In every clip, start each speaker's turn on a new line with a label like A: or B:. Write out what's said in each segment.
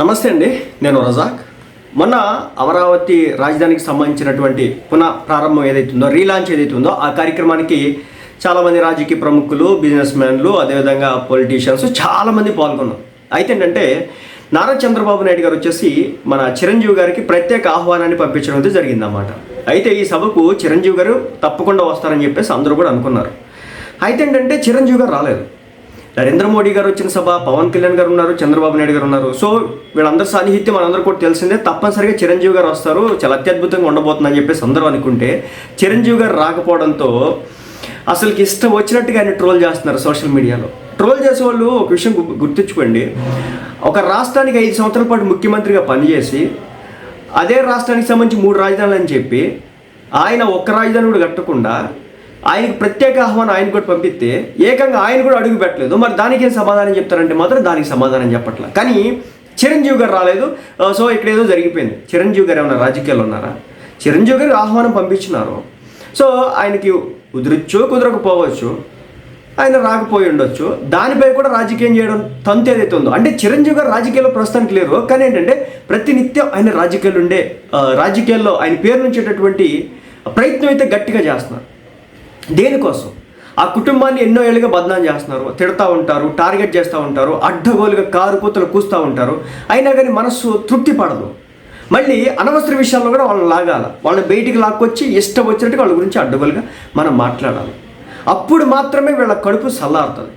A: నమస్తే అండి నేను రజాక్. మొన్న అమరావతి రాజధానికి సంబంధించినటువంటి పునః ప్రారంభం ఏదైతుందో రీలాంచ్ ఏదైతుందో ఆ కార్యక్రమానికి చాలామంది రాజకీయ ప్రముఖులు బిజినెస్ మ్యాన్లు అదేవిధంగా పొలిటీషియన్స్ చాలామంది పాల్గొన్నారు. అయితే ఏంటంటే నారా చంద్రబాబు నాయుడు గారు వచ్చేసి మన చిరంజీవి గారికి ప్రత్యేక ఆహ్వానాన్ని పంపించడం అయితే జరిగిందన్నమాట. అయితే ఈ సభకు చిరంజీవి గారు తప్పకుండా వస్తారని చెప్పేసి అందరూ కూడా అనుకున్నారు. అయితే ఏంటంటే చిరంజీవి గారు రాలేదు. నరేంద్ర మోడీ గారు వచ్చిన సభ పవన్ కళ్యాణ్ గారు ఉన్నారు చంద్రబాబు నాయుడు గారు ఉన్నారు. సో వీళ్ళందరి సాన్నిహిత్యం మనందరూ కూడా తెలిసిందే తప్పనిసరిగా చిరంజీవి గారు వస్తారు చాలా అత్యద్భుతంగా ఉండబోతుందని చెప్పేసి అందరూ అనుకుంటే చిరంజీవి గారు రాకపోవడంతో అసలుకి ఇష్టం వచ్చినట్టుగా ఆయన ట్రోల్ చేస్తున్నారు సోషల్ మీడియాలో. ట్రోల్ చేసే వాళ్ళు ఒక విషయం గుర్తించుకోండి. ఒక రాష్ట్రానికి ఐదు సంవత్సరాల పాటు ముఖ్యమంత్రిగా పనిచేసి అదే రాష్ట్రానికి సంబంధించి మూడు రాజధానులు అని చెప్పి ఆయన ఒక్క రాజధాని కూడా కట్టకుండా ఆయనకు ప్రత్యేక ఆహ్వానం ఆయన కూడా పంపిస్తే ఏకంగా ఆయన కూడా అడుగు పెట్టలేదు. మరి దానికి ఏం సమాధానం చెప్తారంటే మాత్రం దానికి సమాధానం చెప్పట్ల. కానీ చిరంజీవి గారు రాలేదు. సో ఇక్కడ ఏదో జరిగిపోయింది. చిరంజీవి గారు ఏమైనా రాజకీయాలు ఉన్నారా? చిరంజీవి గారు ఆహ్వానం పంపించినారు. సో ఆయనకి కుదరచ్చు కుదరకపోవచ్చు. ఆయన రాకపోయి ఉండొచ్చు. దానిపై కూడా రాజకీయం చేయడం తంతు ఏదైతే ఉందో. అంటే చిరంజీవి గారు రాజకీయాల్లో ప్రస్తుతానికి లేరు. కానీ ఏంటంటే ప్రతినిత్యం ఆయన రాజకీయాలు ఉండే రాజకీయాల్లో ఆయన పేరు నుంచేటటువంటి ప్రయత్నం అయితే గట్టిగా చేస్తున్నారు. దేనికోసం? ఆ కుటుంబాన్ని ఎన్నో ఏళ్ళుగా బదనాం చేస్తున్నారు తిడతా ఉంటారు టార్గెట్ చేస్తూ ఉంటారు అడ్డగోలుగా కారు కూతలు కూస్తూ ఉంటారు. అయినా కానీ మనస్సు తృప్తి పడదు. మళ్ళీ అనవసర విషయాల్లో కూడా వాళ్ళని లాగాల. వాళ్ళని బయటికి లాక్కొచ్చి ఇష్టం వచ్చినట్టుగా వాళ్ళ గురించి అడ్డగోలుగా మనం మాట్లాడాలి. అప్పుడు మాత్రమే వీళ్ళ కడుపు చల్లారుతుంది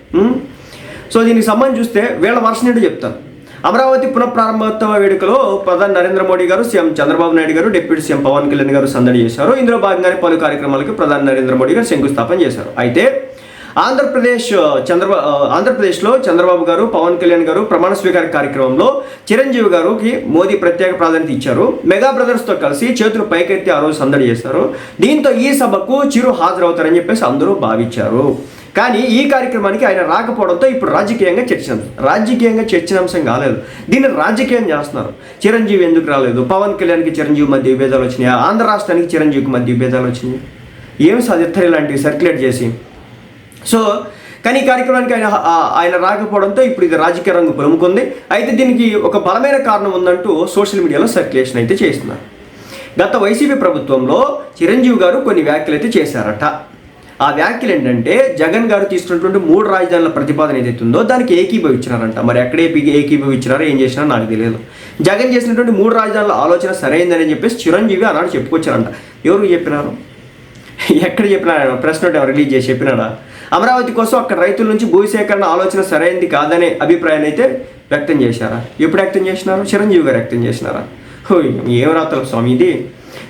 A: సో దీనికి సంబంధించి చూస్తే వీళ్ళ వర్షన్ ఏంటో చెప్తాను. అమరావతి పునఃప్రారంభోత్సవ వేడుకలో ప్రధాని నరేంద్ర మోడీ గారు సీఎం చంద్రబాబు నాయుడు గారు డిప్యూటీ సీఎం పవన్ కళ్యాణ్ గారు సందడి చేశారు. ఇందులో భాగంగానే పలు కార్యక్రమాలకు ప్రధాని నరేంద్ర మోడీ గారు శంకుస్థాపన చేశారు. అయితే ఆంధ్రప్రదేశ్ చంద్రబాబు ఆంధ్రప్రదేశ్లో చంద్రబాబు గారు పవన్ కళ్యాణ్ గారు ప్రమాణ స్వీకార కార్యక్రమంలో చిరంజీవి గారికి మోదీ ప్రత్యేక ప్రాధాన్యత ఇచ్చారు. మెగా బ్రదర్స్తో కలిసి చేతులు పైకెత్తి ఆ రోజు సందడి చేశారు. దీంతో ఈ సభకు చిరు హాజరవుతారని చెప్పేసి అందరూ భావించారు. కానీ ఈ కార్యక్రమానికి ఆయన రాకపోవడంతో ఇప్పుడు రాజకీయంగా చర్చనాంశం రాజకీయంగా చర్చనాంశం కాలేదు. దీన్ని రాజకీయం చేస్తున్నారు. చిరంజీవి ఎందుకు రాలేదు? పవన్ కళ్యాణ్కి చిరంజీవి మధ్య విభేదాలు వచ్చినాయి? ఆంధ్ర రాష్ట్రానికి చిరంజీవికి మధ్య విభేదాలు వచ్చినాయి? ఏం సాధిస్తారు ఇలాంటివి సర్క్యులేట్ చేసి? సో కానీ ఈ కార్యక్రమానికి ఆయన ఆయన రాకపోవడంతో ఇప్పుడు ఇది రాజకీయ రంగు పొలుముకుంది. అయితే దీనికి ఒక బలమైన కారణం ఉందంటూ సోషల్ మీడియాలో సర్క్యులేషన్ అయితే చేస్తున్నారు. గత వైసీపీ ప్రభుత్వంలో చిరంజీవి గారు కొన్ని వ్యాఖ్యలు అయితే చేశారట. ఆ వ్యాఖ్యలు ఏంటంటే జగన్ గారు తీసుకున్నటువంటి మూడు రాజధానుల ప్రతిపాదన ఏదైతే ఉందో దానికి ఏకీభవించినారంట. మరి ఎక్కడ ఏకీభవించినారో ఏం చేసినారో నాకు తెలియదు. జగన్ చేసినటువంటి మూడు రాజధానుల ఆలోచన సరైందని చెప్పేసి చిరంజీవి ఆనాడు చెప్పుకొచ్చారంట. ఎవరు చెప్పినారు? ఎక్కడ చెప్పినాడు ప్రెస్ నోట్ ఎవరు రిలీజ్ చేసి చెప్పినాడా? అమరావతి కోసం అక్కడ రైతుల నుంచి భూసేకరణ ఆలోచన సరైనది కాదనే అభిప్రాయాన్ని అయితే వ్యక్తం చేశారా? ఎప్పుడు వ్యక్తం చేసినారు? చిరంజీవి గారు వ్యక్తం చేసినారా? ఏం రాతలు స్వామి ఇది?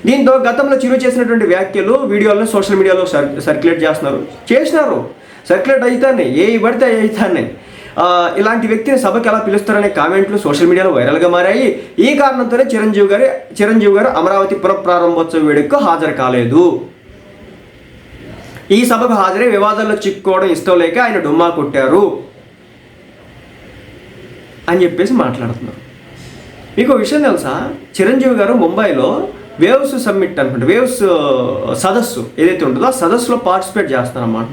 A: దీంతో గతంలో చిరు చేసినటువంటి వ్యాఖ్యలు వీడియోలను సోషల్ మీడియాలో సర్ సర్క్యులేట్ చేస్తున్నారు. చేసినారు. సర్క్యులేట్ అవుతానే ఏ పడితే అవి అవుతానే ఇలాంటి వ్యక్తిని సభకు ఎలా పిలుస్తారనే కామెంట్లు సోషల్ మీడియాలో వైరల్గా మారాయి. ఈ కారణంతోనే చిరంజీవి గారి చిరంజీవి గారు అమరావతి పునఃప్రారంభోత్సవ వేడుకకు హాజరు కాలేదు. ఈ సభకు హాజరై వివాదాల్లో చిక్కుకోవడం ఇష్టం లేక ఆయన డుమ్మా కొట్టారు. అని చెప్పేసి మాట్లాడుతున్నారు. మీకు విషయం తెలుసా? చిరంజీవి గారు ముంబైలో వేవ్స్ సమ్మిట్ అనుకుంటే వేవ్స్ సదస్సు ఏదైతే ఉంటుందో ఆ సదస్సులో పార్టిసిపేట్ చేస్తారన్నమాట.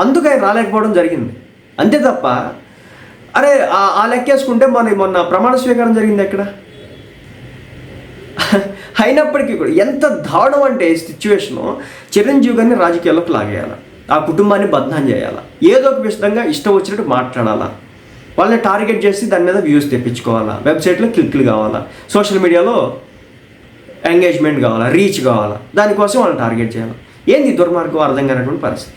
A: అందుకు అందుకే రాలేకపోవడం జరిగింది. అంతే తప్ప అరే ఆ- ఆ లెక్కేసుకుంటే మన మొన్న ప్రమాణ స్వీకారం జరిగింది ఎక్కడ? అయినప్పటికీ కూడా ఎంత దారుణం అంటే సిచ్యువేషను చిరంజీవి గారిని రాజకీయాల్లోకి లాగేయాలి. ఆ కుటుంబాన్ని బద్నాం చేయాలా. ఏదో ఒక విధంగా ఇష్టం వచ్చినట్టు మాట్లాడాలా. వాళ్ళని టార్గెట్ చేసి దాని మీద వ్యూస్ తెప్పించుకోవాలా. వెబ్సైట్లో క్లిక్లు కావాలా. సోషల్ మీడియాలో ఎంగేజ్మెంట్ కావాలా? రీచ్ కావాలా? దానికోసం వాళ్ళని టార్గెట్ చేయాలి? ఏంది దుర్మార్గం? అర్థం కానటువంటి పరిస్థితి.